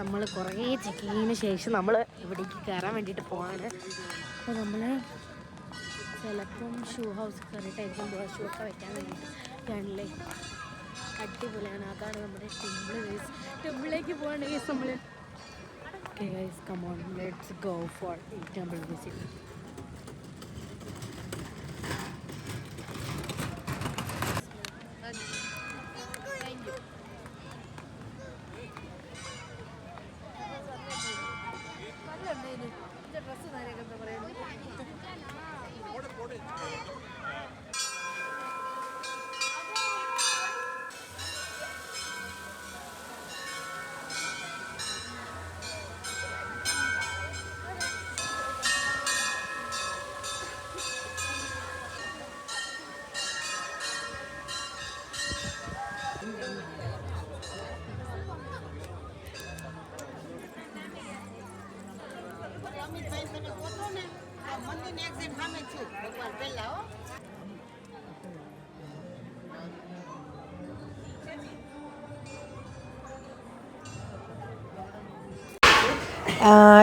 നമ്മൾ കുറേ ചെക്കിങ്ങിന് ശേഷം നമ്മൾ ഇവിടേക്ക് കയറാൻ വേണ്ടിയിട്ട് പോവാണ്. അപ്പോൾ നമ്മൾ ചിലപ്പം ഷൂ ഹൗസ് കയറിയിട്ടായിരിക്കും പോവാ ഷൂ ഒക്കെ വെക്കാൻ വേണ്ടിയിട്ട് ഗണിലെ അടിപൊളിയാണ്. അതാണ് നമ്മുടെ ടെമ്പിൾ ഗൈസ് ടെമ്പിളിലേക്ക് പോവാണ് ഗൈസ് നമ്മൾ okay guys come on let's go for temple visit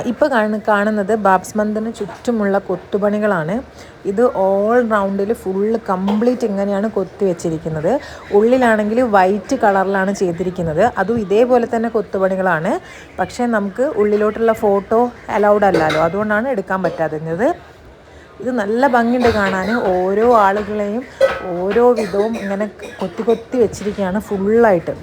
ഇപ്പോൾ കാണ കാണുന്നത് ബാബ്സ് മന്ദിന് ചുറ്റുമുള്ള കൊത്തുപണികളാണ്. ഇത് ഓൾ റൗണ്ടിൽ ഫുള്ള് കംപ്ലീറ്റ് ഇങ്ങനെയാണ് കൊത്തി വെച്ചിരിക്കുന്നത്. ഉള്ളിലാണെങ്കിൽ വൈറ്റ് കളറിലാണ് ചെയ്തിരിക്കുന്നത്. അതും ഇതേപോലെ തന്നെ കൊത്തുപണികളാണ്. പക്ഷേ നമുക്ക് ഉള്ളിലോട്ടുള്ള ഫോട്ടോ അലൗഡ് അല്ലല്ലോ. അതുകൊണ്ടാണ് എടുക്കാൻ പറ്റാതിരുന്നത്. ഇത് നല്ല ഭംഗിയുണ്ട് കാണാൻ ഓരോ ആളുകളെയും ഓരോ വിധവും ഇങ്ങനെ കൊത്തി കൊത്തി വെച്ചിരിക്കുകയാണ് ഫുള്ളായിട്ട്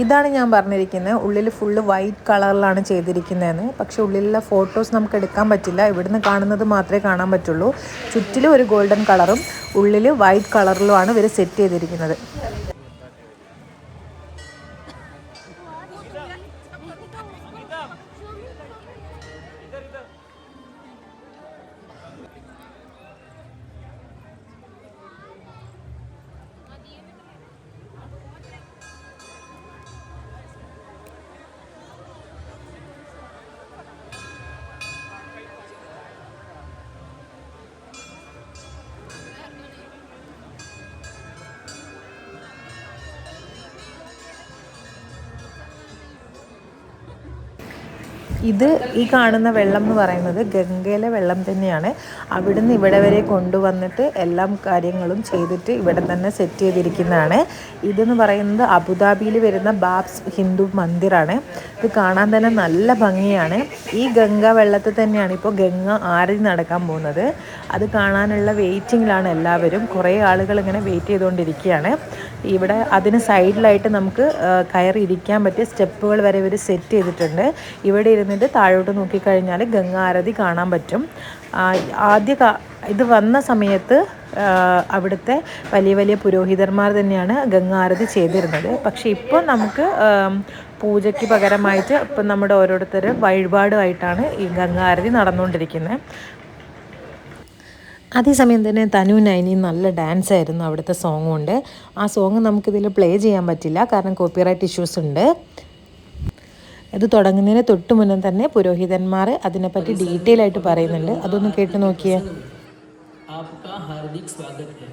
ഇതാണ് ഞാൻ പറഞ്ഞിരിക്കുന്നത് ഉള്ളിൽ ഫുള്ള് വൈറ്റ് കളറിലാണ് ചെയ്തിരിക്കുന്നതെന്ന് പക്ഷേ ഉള്ളിലുള്ള ഫോട്ടോസ് നമുക്ക് എടുക്കാൻ പറ്റില്ല. ഇവിടുന്ന് കാണുന്നത് മാത്രമേ കാണാൻ പറ്റുള്ളൂ. ചുറ്റിലും ഒരു ഗോൾഡൻ കളറും ഉള്ളിൽ വൈറ്റ് കളറിലുമാണ് ഇവർ സെറ്റ് ചെയ്തിരിക്കുന്നത്. ഇത് ഈ കാണുന്ന വെള്ളം എന്ന് പറയുന്നത് ഗംഗയിലെ വെള്ളം തന്നെയാണ്. അവിടുന്ന് ഇവിടെ വരെ കൊണ്ടുവന്നിട്ട് എല്ലാ കാര്യങ്ങളും ചെയ്തിട്ട് ഇവിടെ തന്നെ സെറ്റ് ചെയ്തിരിക്കുന്നതാണ്. ഇതെന്ന് പറയുന്നത് അബുദാബിയിൽ വരുന്ന ബാബ്സ് ഹിന്ദു മന്ദിറാണ്. ഇത് കാണാൻ തന്നെ നല്ല ഭംഗിയാണ്. ഈ ഗംഗ വെള്ളത്തിൽ തന്നെയാണ് ഇപ്പോൾ ഗംഗ ആരതി നടക്കാൻ പോകുന്നത്. അത് കാണാനുള്ള വെയിറ്റിങ്ങിലാണ് എല്ലാവരും. കുറേ ആളുകൾ ഇങ്ങനെ വെയിറ്റ് ചെയ്തുകൊണ്ടിരിക്കുകയാണ്. ഇവിടെ അതിന് സൈഡിലായിട്ട് നമുക്ക് കയറി ഇരിക്കാൻ പറ്റിയ സ്റ്റെപ്പുകൾ വരെ ഇവർ സെറ്റ് ചെയ്തിട്ടുണ്ട്. ഇവിടെ ഇരുന്നിട്ട് താഴോട്ട് നോക്കിക്കഴിഞ്ഞാൽ ഗംഗാരതി കാണാൻ പറ്റും. ആദ്യ ഇത് വന്ന സമയത്ത് അവിടുത്തെ വലിയ വലിയ പുരോഹിതന്മാർ തന്നെയാണ് ഗംഗാരതി ചെയ്തിരുന്നത്. പക്ഷേ ഇപ്പോൾ നമുക്ക് പൂജയ്ക്ക് പകരമായിട്ട് ഇപ്പം നമ്മുടെ ഓരോരുത്തർ വഴിപാടുമായിട്ടാണ് ഈ ഗംഗാരതി നടന്നുകൊണ്ടിരിക്കുന്നത്. അതേസമയം തന്നെ തനു നൈനി നല്ല ഡാൻസ് ആയിരുന്നു അവിടുത്തെ സോങ് കൊണ്ട് ആ സോങ് നമുക്കിതിൽ പ്ലേ ചെയ്യാൻ പറ്റില്ല കാരണം കോപ്പിറൈറ്റ് ഇഷ്യൂസ് ഉണ്ട് ഇത് തുടങ്ങുന്നതിന് തൊട്ട് മുന്നേ തന്നെ പുരോഹിതന്മാർ അതിനെപ്പറ്റി ഡീറ്റെയിൽ ആയിട്ട് പറയുന്നുണ്ട് അതൊന്ന് കേട്ട് നോക്കിയേ आपका हार्दिक स्वागत है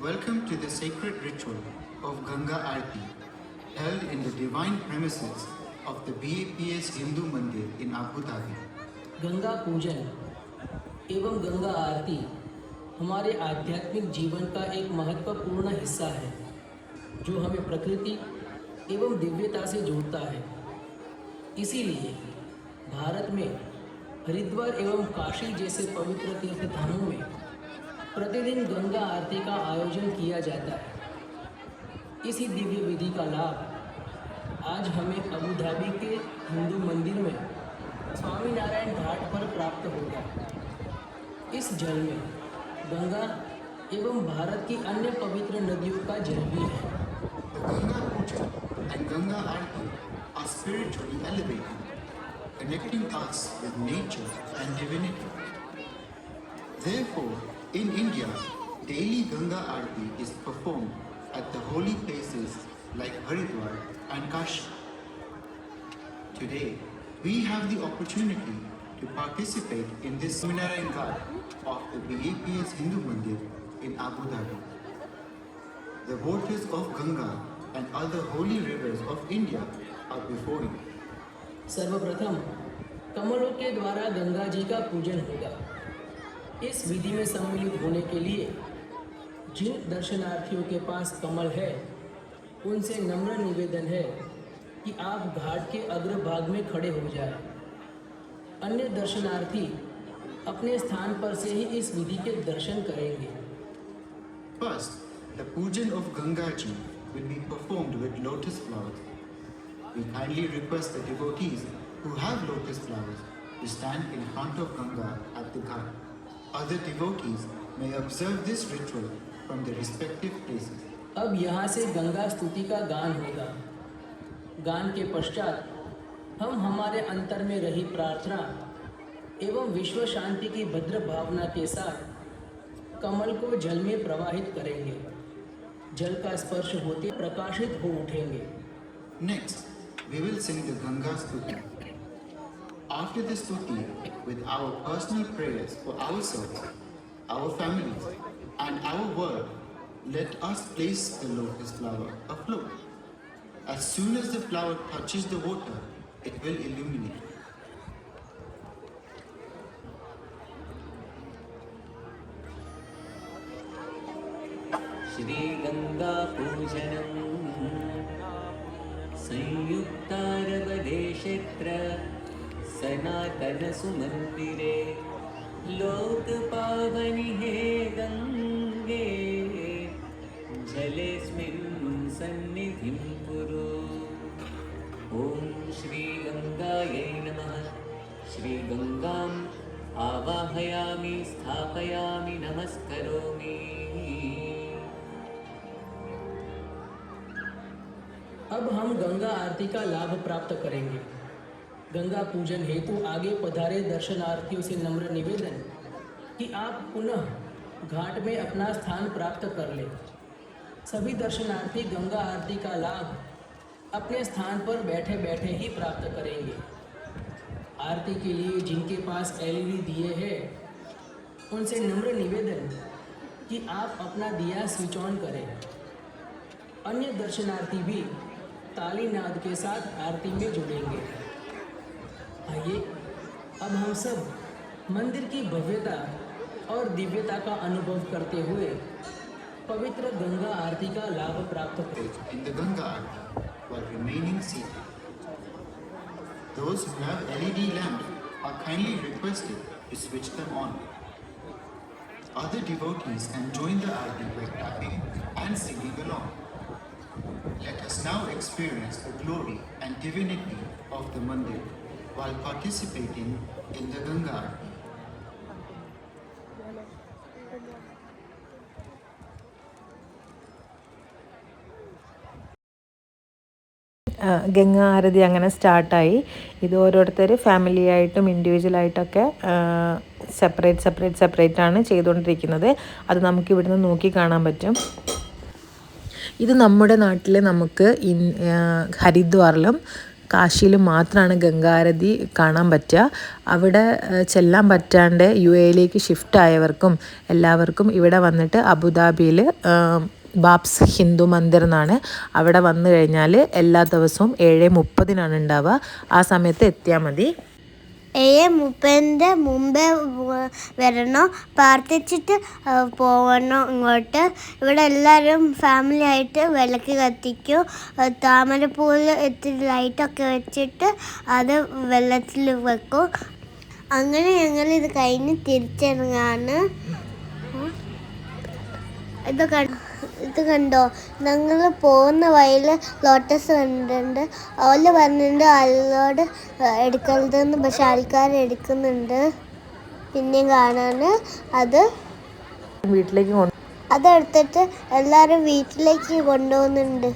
Welcome to the sacred ritual of Ganga Aarti, held in the divine premises of the BAPS Hindu Mandir in Abu Dhabi. Ganga पूजन एवं गंगा आरती हमारे आध्यात्मिक जीवन का एक महत्वपूर्ण हिस्सा है, जो हमें प्रकृति एवं दिव्यता से जोड़ता है। इसीलिए भारत में हरिद्वार एवं काशी जैसे पवित्र तीर्थ धामों में प्रतिदिन गंगा आरती का आयोजन किया जाता है। इसी दिव्य विधि का लाभ आज हमें अबू धाबी के हिंदू मंदिर में स्वामीनारायण घाट पर प्राप्त होगा। इस जल में गंगा एवं भारत की अन्य पवित्र नदियों का जल भी है। Ganga puja and Ganga aarti are spiritually elevated connecting us with nature and divinity therefore in India daily Ganga aarti is performed at the holy places like Haridwar and Kashi today we have the opportunity to participate in this Swaminarayan Ghat of the BAPS Hindu Mandir in Abu Dhabi. The waters of Ganga and other holy rivers of India are before you. सर्वप्रथम कमलों के द्वारा गंगा जी का पूजन होगा इस विधि में सम्मिलित होने के लिए जिन दर्शनार्थियों के पास कमल है उनसे नम्र निवेदन है कि आप घाट के अग्रभाग में खड़े हो जाएँ। अन्य दर्शनार्थी अपने स्थान पर से ही इस विधि के दर्शन करेंगे First, the pujan of Ganga ji will be performed with lotus flowers. We kindly request the devotees who have lotus flowers to stand in front of Ganga at the ghat. Other devotees may observe this ritual from their respective places. अब यहाँ से गंगा स्तुति का गान होगा गान के पश्चात हम हमारे अंतर में रही प्रार्थना एवं विश्व शांति की भद्र भावना के साथ कमल को जल में प्रवाहित करेंगे। जल का स्पर्श होते प्रकाशित हो उठेंगे। Next we will sing the Ganga stuti after this stuti with our personal prayers for our self our family and our world let us place the lotus flower afloat As soon as the flower touches the water, it will illuminate. श्रीगङ्गापूजनम् संयुक्तारवदेशत्र सनातनसुमन्दिरे लोकपावनि हे गङ्गे जलेऽस्मिन् सन्निधिं कुरु ॐ नमः। श्रीगङ्गाम् आवाहयामि, स्थापयामि, नमस्करोमि। अब हम गंगा आरती का लाभ प्राप्त करेंगे। गंगा पूजन हेतु आगे पधारे दर्शनार्थियों से नम्र निवेदन कि आप पुनः घाट में अपना स्थान प्राप्त कर लें। सभी दर्शनार्थी गंगा आरती का लाभ अपने स्थान पर बैठे बैठे ही प्राप्त करेंगे। आरती के लिए जिनके पास एलईडी दिए हैं, उनसे नम्र निवेदन कि आप अपना दिया स्विच ऑन करें। अन्य दर्शनार्थी भी ताली नाद के साथ आरती में जुड़ेंगे। आइए, अब हम सब मंदिर की भव्यता और दिव्यता का अनुभव करते हुए पवित्र गंगा आरती का लाभ प्राप्त करें। While remaining seated. Those who have LED lamps are kindly requested to switch them on. Other devotees can join the Aarti by tapping and singing along. Let us now experience the glory and divinity of the mandir while participating in the Ganga Aarti. ആ, ഗംഗാ ആരതി അങ്ങനെ സ്റ്റാർട്ടായി. ഇത് ഓരോരുത്തർ family ആയിട്ടും ഇൻഡിവിജ്വലായിട്ടൊക്കെ separate separate separate ആണ് ചെയ്തുകൊണ്ടിരിക്കുന്നത്. അത് നമുക്ക് ഇവിടുന്ന് നോക്കി കാണാൻ പറ്റും. ഇത് നമ്മുടെ നാട്ടിൽ നമുക്ക് ഇൻ ഹരിദ്വാറിലും കാശിയിലും മാത്രമാണ് ഗംഗാരതി കാണാൻ പറ്റുക അവിടെ ചെല്ലാൻ പറ്റാണ്ട് യു എയിലേക്ക് ഷിഫ്റ്റ് ആയവർക്കും എല്ലാവർക്കും ഇവിടെ വന്നിട്ട് അബുദാബിയിൽ ബാബ്സ് ഹിന്ദു മന്ദിർ എന്നാണ്. അവിടെ വന്നു കഴിഞ്ഞാൽ എല്ലാ ദിവസവും ഏഴ് മുപ്പതിനാണ് ഉണ്ടാവുക. ആ സമയത്ത് എത്തിയാൽ മതി. ഏഴ് മുപ്പതിന്റെ മുമ്പേ വരണോ. പ്രാർത്ഥിച്ചിട്ട് പോകണോ ഇങ്ങോട്ട്. ഇവിടെ എല്ലാവരും ഫാമിലി ആയിട്ട് വിളക്ക് കത്തിക്കും. താമരപ്പൂവിൽ ഇത്തിരി ലൈറ്റൊക്കെ വെച്ചിട്ട് അത് വെള്ളത്തിൽ വെക്കും. അങ്ങനെ ഞങ്ങൾ ഇത് കഴിഞ്ഞ് തിരിച്ചിറങ്ങാണ്. ഇത് കണ്ട ഇത് കണ്ടോ? ഞങ്ങൾ പോകുന്ന വഴിയിൽ ലോട്ടസ് കണ്ടിട്ടുണ്ട്. ഓൽ പറഞ്ഞിട്ടുണ്ട് അതിലോട് എടുക്കരുതെന്ന്. പക്ഷെ ആൾക്കാർ എടുക്കുന്നുണ്ട്. പിന്നെയും കാണാൻ അത് വീട്ടിലേക്ക് അതെടുത്തിട്ട് എല്ലാവരും വീട്ടിലേക്ക് കൊണ്ടുപോകുന്നുണ്ട്.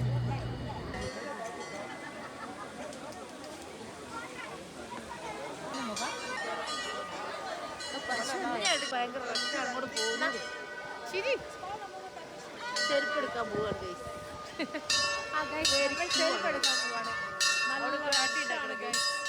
ചെരുപ്പെടുക്കാൻ പോവാണ് ചെരുപ്പെടുക്കാൻ പോവാണ്. നോക്കൂ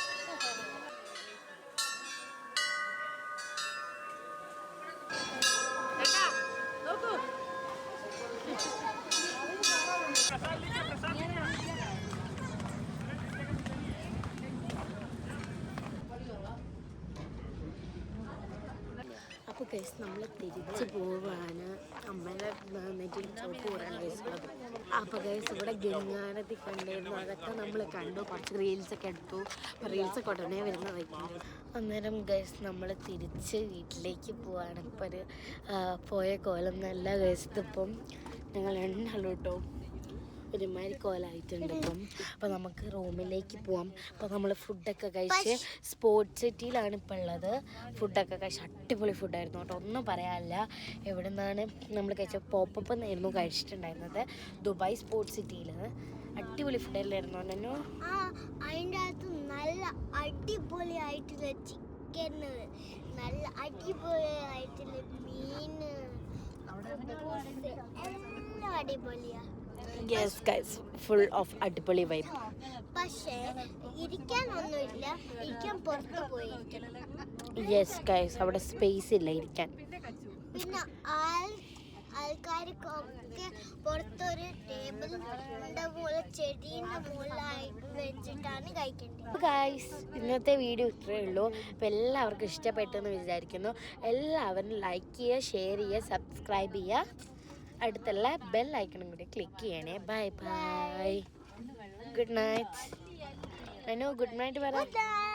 കേസ് നമ്മൾ തിരിച്ചു പോവാണ്. അമ്മയുടെ നെറ്റിൽ ചോപ്പ് കൂടാണ് ഇവിടെ. ഗംഗാനത്തി കണ്ടിരുന്നു. അതൊക്കെ നമ്മൾ കണ്ടു. കുറച്ച് റീൽസൊക്കെ എടുത്തു. അപ്പോൾ റീൽസൊക്കെ ഉടനെ വരുന്നതായിരിക്കും. അന്നേരം ഗൈസ് നമ്മൾ തിരിച്ച് വീട്ടിലേക്ക് പോവാണ്. ഇപ്പോൾ ഒരു പോയ കോലം നല്ല ഗൈസ് ഇതിപ്പം ഞങ്ങൾ എണ്ണുള്ളൂ കേട്ടോ ഒരുമാതിരി കോലായിട്ടുണ്ട് ഇപ്പം. അപ്പോൾ നമുക്ക് റൂമിലേക്ക് പോവാം. അപ്പോൾ നമ്മൾ ഫുഡൊക്കെ കഴിച്ച് സ്പോർട്സ് സിറ്റിയിലാണ് ഇപ്പോൾ ഉള്ളത്. ഫുഡൊക്കെ കഴിച്ച് അടിപൊളി ഫുഡായിരുന്നു കേട്ടോ. ഒന്നും പറയാനില്ല. എവിടെ നിന്നാണ് നമ്മൾ കഴിച്ച പോപ്പപ്പ് എന്നായിരുന്നു കഴിച്ചിട്ടുണ്ടായിരുന്നത്. ദുബായ് സ്പോർട്സ് സിറ്റിയിൽ അടിപൊളി ഫുഡല്ലായിരുന്നു ആ അതിന്റെ അകത്ത് നല്ല അടിപൊളിയായിട്ടുള്ള ചിക്കൻ നല്ല അടിപൊളിയായിട്ടുള്ള മീൻ എല്ലാം അടിപൊളിയാ. യെസ് ഗൈസ് ഫുൾ ഓഫ് അടിപൊളി വൈബ് പക്ഷേ ഇരിക്കാൻ ഒന്നുമില്ല. ഇരിക്കാൻ പുറത്ത് പോയിരിക്കണം. യെസ് ഗൈസ് അവിടെ സ്പേസ് ഇല്ല ഇരിക്കാൻ. പിന്നെ ആൾ ആൾക്കാർക്കൊക്കെ പുറത്തൊരു ടേബിളിന്റെ പോലെ ചെടീന്റെ മുകളിലായി വെച്ചിട്ടാണ് കഴിക്കേണ്ടത്. ഗായ്സ് ഇന്നത്തെ വീഡിയോ ഇത്രയേ ഉള്ളൂ. അപ്പോൾ എല്ലാവർക്കും ഇഷ്ടപ്പെട്ടെന്ന് വിചാരിക്കുന്നു. എല്ലാവരും ലൈക്ക് ചെയ്യുക ഷെയർ ചെയ്യുക സബ്സ്ക്രൈബ് ചെയ്യുക. അടുത്തുള്ള ബെൽ ഐക്കണും കൂടി ക്ലിക്ക് ചെയ്യണേ. Bye bye good night Anu good night പറ. Bye.